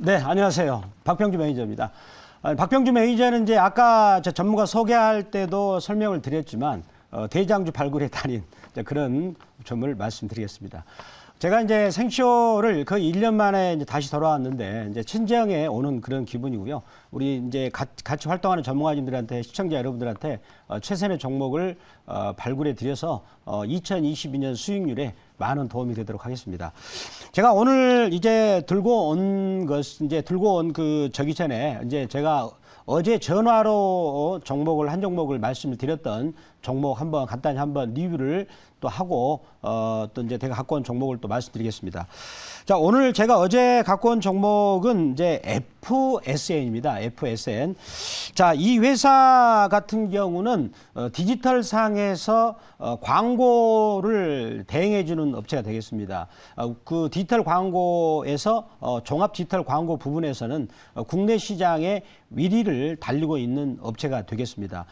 네, 안녕하세요. 박병주 매니저입니다. 아, 박병주 매니저는 이제 아까 저 전문가 소개할 때도 설명을 드렸지만 어, 대장주 발굴의 달인 그런 점을 말씀드리겠습니다. 제가 이제 생쇼를 거의 1년 만에 이제 다시 돌아왔는데 이제 친정에 오는 그런 기분이고요. 우리 이제 가- 같이 활동하는 전문가님들한테 시청자 여러분들한테 어, 최선의 종목을 어, 발굴해 드려서 어, 2022년 수익률에 많은 도움이 되도록 하겠습니다. 제가 오늘 이제 들고 온 것, 이제 들고 온 그 저기 전에 이제 제가 어제 전화로 종목을 한 종목을 말씀을 드렸던 종목 한번 간단히 한번 리뷰를 또 하고 어또 이제 제가 갖고 온 종목을 또 말씀드리겠습니다. 자 오늘 제가 어제 갖고 온 종목은 이제 FSN입니다. FSN. 자 이 회사 같은 경우는 어, 디지털 상에서 어, 광고를 대행해 주는 업체가 되겠습니다. 어, 그 디지털 광고에서 어, 종합 디지털 광고 부분에서는 어, 국내 시장에 위리를 달리고 있는 업체가 되겠습니다.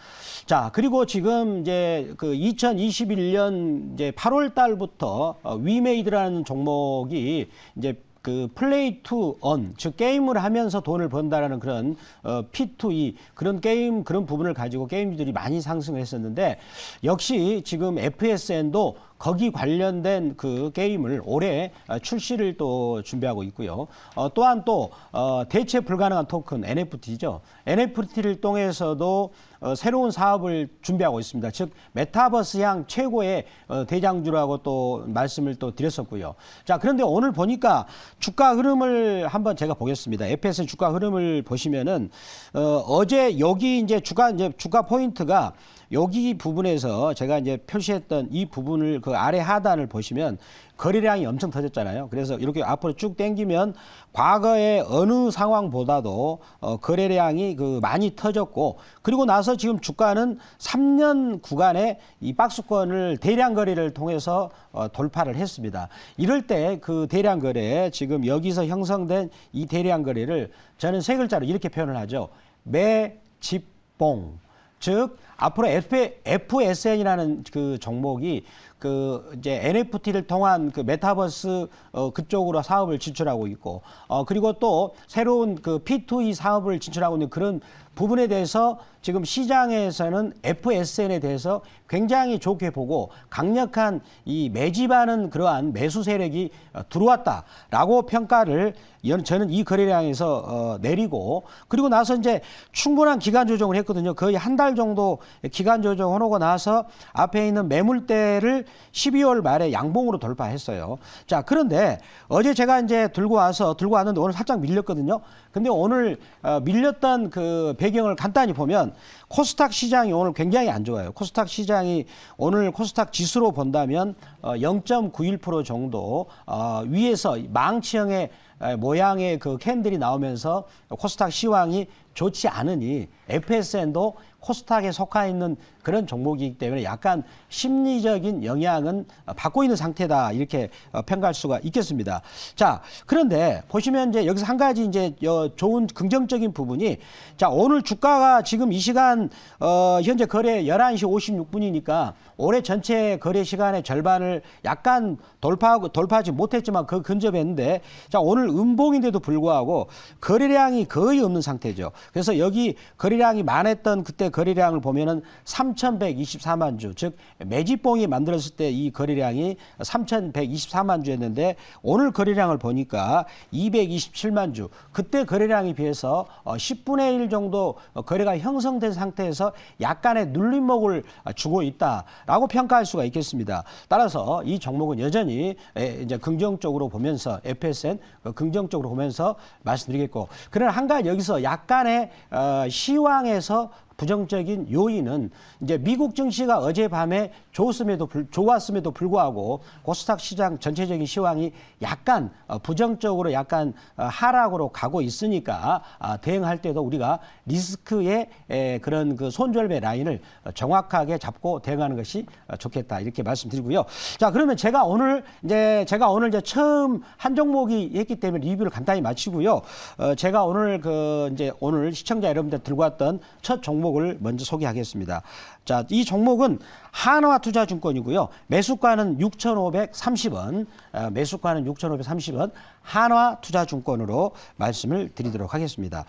자 그리고 지금 이제 그 2021년 이제 8월 달부터 어, 위메이드라는 종목이 이제 그 플레이 투 언, 즉 게임을 하면서 돈을 번다라는 그런 어, P2E 그런 게임 그런 부분을 가지고 게임들이 많이 상승을 했었는데 역시 지금 FSN도 거기 관련된 그 게임을 올해 어, 출시를 또 준비하고 있고요. 어, 또한 또 어, 대체 불가능한 토큰 NFT죠. NFT를 통해서도 어, 새로운 사업을 준비하고 있습니다. 즉 메타버스향 최고의 어, 대장주라고 또 말씀을 또 드렸었고요. 자 그런데 오늘 보니까 주가 흐름을 한번 제가 보겠습니다. FS 주가 흐름을 보시면은 어, 어제 여기 이제 주가 이제 주가 포인트가 여기 부분에서 제가 이제 표시했던 이 부분을 그 아래 하단을 보시면 거래량이 엄청 터졌잖아요. 그래서 이렇게 앞으로 쭉 당기면 과거의 어느 상황보다도 어, 거래량이 그 많이 터졌고 그리고 나서 지금 주가는 3년 구간에 이 박스권을 대량 거래를 통해서 어, 돌파를 했습니다. 이럴 때 그 대량 거래 지금 여기서 형성된 이 대량 거래를 저는 세 글자로 이렇게 표현을 하죠. 매집봉. 즉 앞으로 FSN이라는 그 종목이 그 이제 NFT를 통한 그 메타버스 어 그쪽으로 사업을 진출하고 있고 어 그리고 또 새로운 그 P2E 사업을 진출하고 있는 그런 부분에 대해서 지금 시장에서는 FSN에 대해서 굉장히 좋게 보고 강력한 이 매집하는 그러한 매수 세력이 어, 들어왔다라고 평가를 연- 저는 이 거래량에서 어, 내리고 그리고 나서 이제 충분한 기간 조정을 했거든요. 거의 한 달 정도 기간 조정을 하고 나서 앞에 있는 매물대를 12월 말에 양봉으로 돌파했어요. 자, 그런데 어제 제가 이제 들고 와서 들고 왔는데 오늘 살짝 밀렸거든요. 근데 오늘 어, 밀렸던 그 배경을 간단히 보면 코스닥 시장이 오늘 굉장히 안 좋아요. 코스닥 시장이 오늘 코스닥 지수로 본다면 어, 0.91% 정도 어, 위에서 망치형의 에, 모양의 그 캔들이 나오면서 코스닥 시황이 좋지 않으니 FSN도 코스닥에 속하 있는 그런 종목이기 때문에 약간 심리적인 영향은 어, 받고 있는 상태다 이렇게 어, 평가할 수가 있겠습니다. 자 그런데 보시면 이제 여기서 한 가지 이제 어, 좋은 긍정적인 부분이 자 오늘 주가가 지금 이 시간 어, 현재 거래 11시 56분이니까 올해 전체 거래 시간의 절반을 약간 돌파하고 돌파하지 못했지만 그 근접했는데 자 오늘 음봉인데도 불구하고 거래량이 거의 없는 상태죠. 그래서 여기 거래량이 많았던 그때 거래량을 보면은 3,124만 주, 즉 매집봉이 만들었을 때 이 거래량이 3,124만 주였는데 오늘 거래량을 보니까 227만 주. 그때 거래 량에 비해서 어, 10분의 1 정도 어, 거래가 형성된 상태에서 약간의 눌림목을 어, 주고 있다라고 평가할 수가 있겠습니다. 따라서 이 종목은 여전히 에, 이제 긍정적으로 보면서 FSN 어, 긍정적으로 보면서 말씀드리겠고 그러나 한 가지 여기서 약간의 어, 시황에서 부정적인 요인은 이제 미국 증시가 어젯밤에 좋았음에도 불, 좋았음에도 불구하고 코스닥 시장 전체적인 시황이 약간 어, 부정적으로 약간 어, 하락으로 가고 있으니까 아, 대응할 때도 우리가 리스크의 에, 그런 그 손절배 라인을 어, 정확하게 잡고 대응하는 것이 어, 좋겠다 이렇게 말씀드리고요. 자 그러면 제가 오늘 이제 제가 오늘 이제 처음 한 종목이 했기 때문에 리뷰를 간단히 마치고요. 어, 제가 오늘 그 이제 오늘 시청자 여러분들 들고 왔던 첫 종목 을 먼저 소개하겠습니다. 자, 이 종목은 한화 투자증권이고요. 매수가는 6,530원, 어, 매수가는 6,530원, 한화 투자증권으로 말씀을 드리도록 하겠습니다.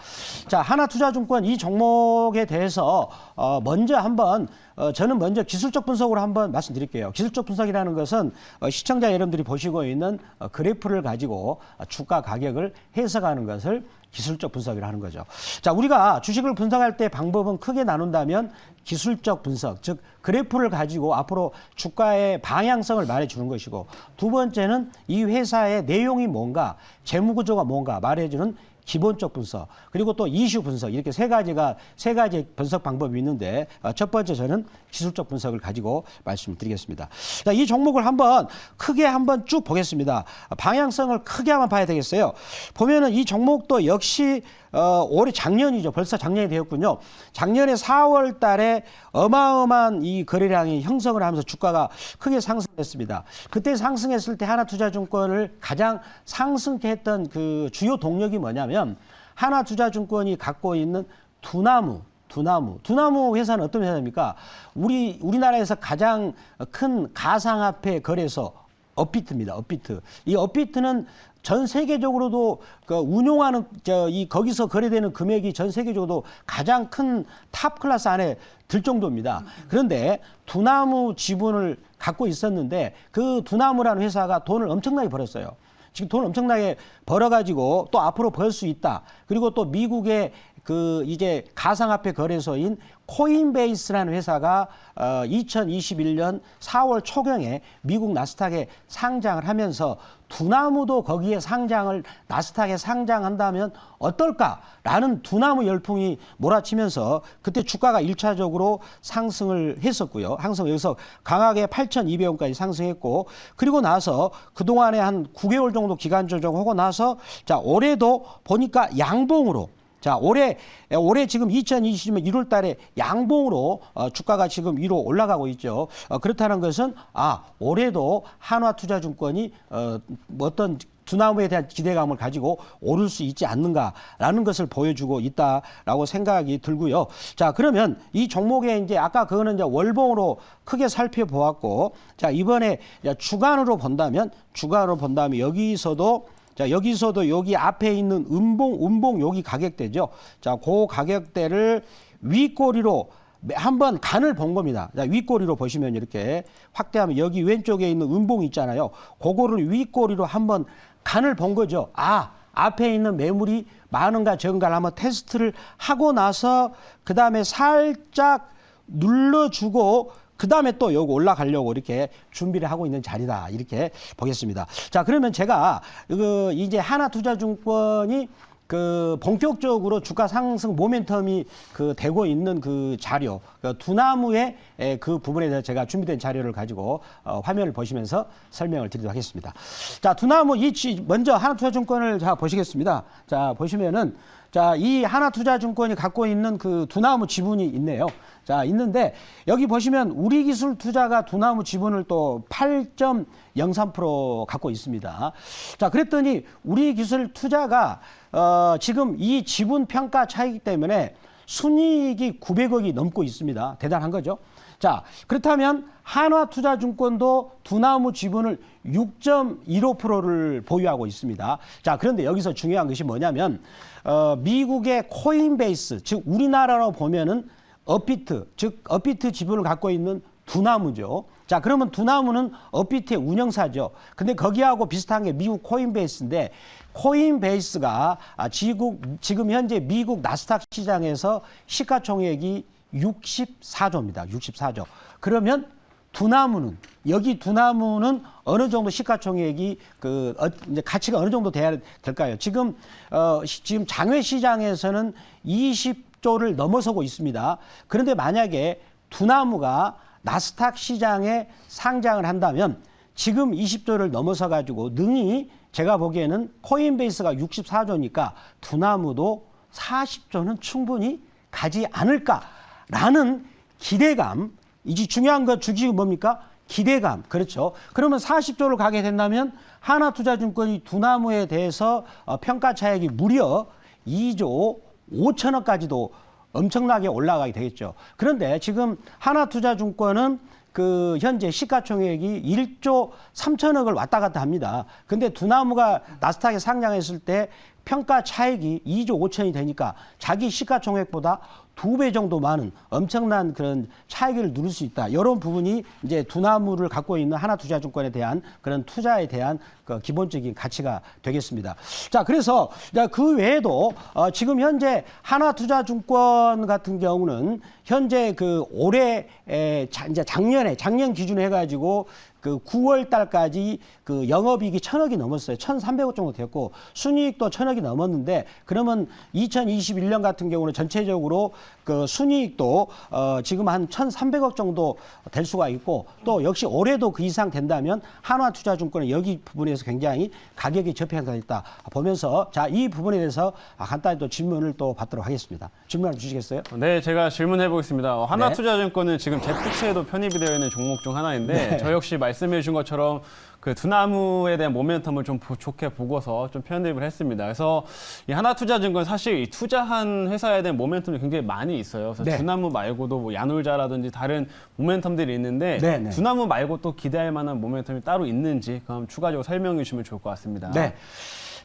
자, 한화 투자증권 이 종목에 대해서 어, 먼저 한번 어, 저는 먼저 기술적 분석으로 한번 말씀드릴게요. 기술적 분석이라는 것은 어, 시청자 여러분들이 보시고 있는 어, 그래프를 가지고 어, 주가 가격을 해석하는 것을 기술적 분석을 하는 거죠. 자, 우리가 주식을 분석할 때 방법은 크게 나눈다면 기술적 분석, 즉 그래프를 가지고 앞으로 주가의 방향성을 말해 주는 것이고 두 번째는 이 회사의 내용이 뭔가, 재무 구조가 뭔가 말해 주는 기본적 분석 그리고 또 이슈 분석 이렇게 세 가지가 세 가지 분석 방법이 있는데 어, 첫 번째 저는 기술적 분석을 가지고 말씀을 드리겠습니다. 자, 이 종목을 한번 크게 한번 쭉 보겠습니다. 방향성을 크게 한번 봐야 되겠어요. 보면은 이 종목도 역시 어, 올해 작년이죠. 벌써 작년이 되었군요. 작년에 4월 달에 어마어마한 이 거래량이 형성을 하면서 주가가 크게 상승했습니다. 그때 상승했을 때 하나투자증권을 가장 상승케 했던 그 주요 동력이 뭐냐면 하나투자증권이 갖고 있는 두나무 두나무. 두나무 회사는 어떤 회사입니까? 우리 우리나라에서 가장 큰 가상화폐 거래소 업비트입니다. 업비트. 이 업비트는 전 세계적으로도 그 운용하는 저 이 거기서 거래되는 금액이 전 세계적으로도 가장 큰 탑 클래스 안에 들 정도입니다. 그런데 두나무 지분을 갖고 있었는데 그 두나무라는 회사가 돈을 엄청나게 벌었어요. 지금 돈을 엄청나게 벌어가지고 또 앞으로 벌 수 있다. 그리고 또 미국의 그 이제 가상화폐 거래소인 코인베이스라는 회사가 어 2021년 4월 초경에 미국 나스닥에 상장을 하면서 두나무도 거기에 상장을 나스닥에 상장한다면 어떨까라는 두나무 열풍이 몰아치면서 그때 주가가 일차적으로 상승을 했었고요. 항상 여기서 강하게 8,200원까지 상승했고 그리고 나서 그동안에 한 9개월 정도 기간 조정하고 나서 자, 올해도 보니까 양봉으로 자, 올해, 올해 지금 2020년 1월 달에 양봉으로 어, 주가가 지금 위로 올라가고 있죠. 어, 그렇다는 것은, 아, 올해도 한화투자증권이 어, 뭐 어떤 두나무에 대한 기대감을 가지고 오를 수 있지 않는가라는 것을 보여주고 있다라고 생각이 들고요. 자, 그러면 이 종목에 이제 아까 그거는 이제 월봉으로 크게 살펴보았고, 자, 이번에 주간으로 본다면, 주간으로 본다면 여기서도 자, 여기서도 여기 앞에 있는 음봉, 음봉 여기 가격대죠. 자, 그 가격대를 윗꼬리로 한번 간을 본 겁니다. 자, 윗꼬리로 보시면 이렇게 확대하면 여기 왼쪽에 있는 음봉 있잖아요. 그거를 윗꼬리로 한번 간을 본 거죠. 아, 앞에 있는 매물이 많은가 적은가를 한번 테스트를 하고 나서 그 다음에 살짝 눌러주고 그 다음에 또 여기 올라가려고 이렇게 준비를 하고 있는 자리다 이렇게 보겠습니다. 자 그러면 제가 그 이제 하나투자증권이 그 본격적으로 주가 상승 모멘텀이 그 되고 있는 그 자료 그 두나무의 에, 그 부분에 대해서 제가 준비된 자료를 가지고 어, 화면을 보시면서 설명을 드리도록 하겠습니다. 자 두나무 이 지- 먼저 하나투자증권을 자 보시겠습니다. 자 보시면은 자, 이 하나투자증권이 갖고 있는 그 두나무 지분이 있네요. 자, 있는데 여기 보시면 우리 기술 투자가 두나무 지분을 또 8.03% 갖고 있습니다. 자, 그랬더니 우리 기술 투자가 어, 지금 이 지분 평가 차이기 때문에 순이익이 900억이 넘고 있습니다. 대단한 거죠. 자, 그렇다면 한화투자증권도 두나무 지분을 6.15%를 보유하고 있습니다. 자, 그런데 여기서 중요한 것이 뭐냐면, 어, 미국의 코인베이스, 즉, 우리나라로 보면은 업비트, 즉, 업비트 지분을 갖고 있는 두나무죠. 자, 그러면 두나무는 업비트의 운영사죠. 근데 거기하고 비슷한 게 미국 코인베이스인데, 코인베이스가 아, 지국, 지금 현재 미국 나스닥 시장에서 시가총액이 64조입니다. 64조. 그러면 두나무는 여기 두나무는 어느 정도 시가총액이 그 어, 이제 가치가 어느 정도 돼야 될까요? 지금 어 시- 지금 장외 시장에서는 20조를 넘어서고 있습니다. 그런데 만약에 두나무가 나스닥 시장에 상장을 한다면 지금 20조를 넘어서 가지고 능히 제가 보기에는 코인베이스가 64조니까 두나무도 40조는 충분히 가지 않을까 라는 기대감. 이제 중요한 거 주식이 뭡니까? 기대감. 그렇죠. 그러면 40조를 가게 된다면 하나투자증권이 두나무에 대해서 어, 평가 차익이 무려 2조 5천억까지도 엄청나게 올라가게 되겠죠. 그런데 지금 하나투자증권은 그 현재 시가총액이 1조 3천억을 왔다 갔다 합니다. 근데 두나무가 나스닥에 상장했을 때 평가 차익이 2조 5천이 되니까 자기 시가총액보다 두 배 정도 많은 엄청난 그런 차익을 누릴 수 있다. 이런 부분이 이제 두나무를 갖고 있는 하나 투자증권에 대한 그런 투자에 대한 그 기본적인 가치가 되겠습니다. 자, 그래서 그 외에도 어, 지금 현재 하나 투자증권 같은 경우는 현재 그 올해 에, 자, 이제 작년에 작년 기준으로 해가지고 그 9월 달까지 그 영업이익이 천억이 넘었어요. 1,300억 정도 됐고 순이익도 천억이 넘었는데 그러면 2021년 같은 경우는 전체적으로 그 순이익도 어 지금 한 1,300억 정도 될 수가 있고 또 역시 올해도 그 이상 된다면 한화투자증권은 여기 부분에서 굉장히 가격이 저평가가 있다 보면서 자 이 부분에 대해서 간단히 또 질문을 또 받도록 하겠습니다. 질문 을 주시겠어요? 네, 제가 질문해 보겠습니다. 네. 하나투자증권은 지금 제프체에도 편입이 되어 있는 종목 중 하나인데 네. 저 역시 말씀해 주신 것처럼 그 두나무에 대한 모멘텀을 좀 보- 좋게 보고서 좀 편입을 했습니다. 그래서 이 하나투자증권 사실 이 투자한 회사에 대한 모멘텀이 굉장히 많이 있어요. 그래서 네. 두나무 말고도 뭐 야놀자라든지 다른 모멘텀들이 있는데 네, 네. 두나무 말고 또 기대할 만한 모멘텀이 따로 있는지 그럼 추가적으로 설명해 주시면 좋을 것 같습니다. 네.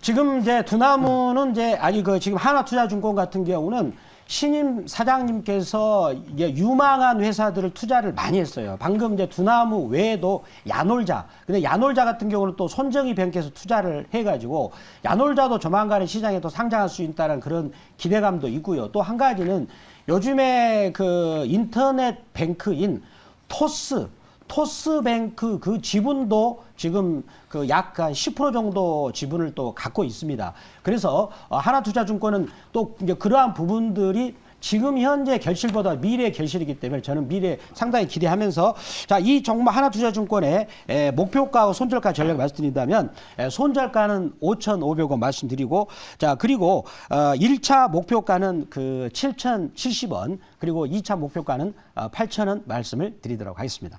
지금 이제 두나무는 이제 아니 그 지금 하나투자증권 같은 경우는 신임 사장님께서 이제 유망한 회사들을 투자를 많이 했어요. 방금 이제 두나무 외에도 야놀자. 근데 야놀자 같은 경우는 또 손정희 뱅크에서 투자를 해가지고 야놀자도 조만간에 시장에 또 상장할 수 있다는 그런 기대감도 있고요. 또 한 가지는 요즘에 그 인터넷 뱅크인 토스 토스뱅크 그 지분도 지금 그 약간 10% 정도 지분을 또 갖고 있습니다. 그래서 어, 하나투자증권은 또 이제 그러한 부분들이 지금 현재 결실보다 미래의 결실이기 때문에 저는 미래 상당히 기대하면서 자 이 정말 하나투자증권의 에, 목표가와 손절가 전략 말씀드린다면 에, 손절가는 5,500원 말씀드리고 자 그리고 어 1차 목표가는 그 7,070원 그리고 2차 목표가는 어, 8,000원 말씀을 드리도록 하겠습니다.